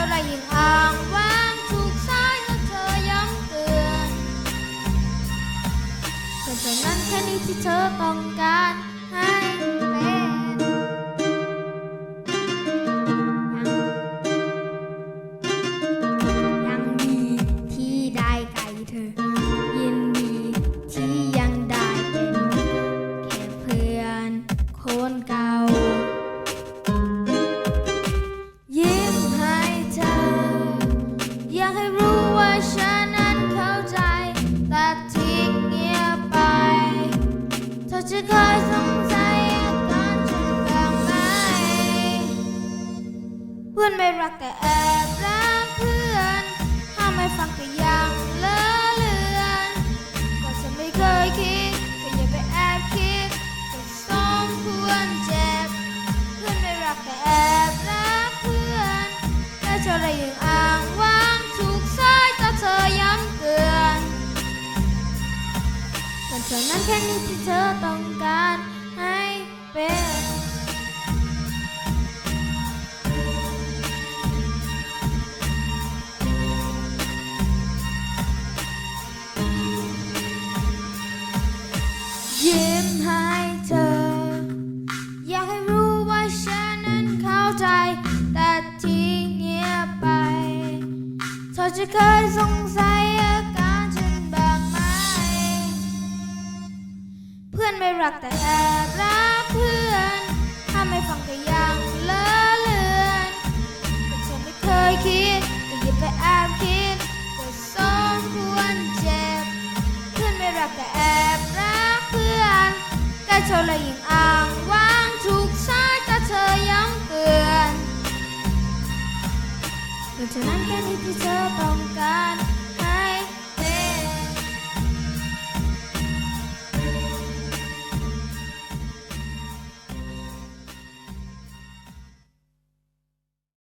ท่าไรยิ่งห่างว่างถูกซ้ายแล้วเธอย้ำเตือนแต่เท่านั้นแค่นี้ที่เธอต้องการให้ ฉันนั้นเข้าใจ แต่ทิ้งเงียบไป เธอจะเคยสงสัยอาการฉันบ้างไหม เพื่อนไม่รักแต่แอบรักเพื่อน ถ้าไม่ฟังก็ยัง เท่านั้นแค่นี้ที่เธอต้องการให้เป็นยิ้มให้เธอ อยากให้รู้ว่าฉันนั้นเข้าใจ แต่ที่เงียบไป เธอจะเคยสงสัย รักแต่แอบรักเพื่อน ถ้าไม่ฟังก็ยังเลอะเลือนแต่ฉันไม่เคยคิดแต่อย่าไปแอบคิดก็สมควรเจ็บเพื่อนไม่รักแต่แอบรักเพื่อนใกล้เธอเลยยิ่งอ้างว้างถูกสายตาเธอย้ำเตือนเพราะฉะนั้นแค่นี้ที่เธอต้องกา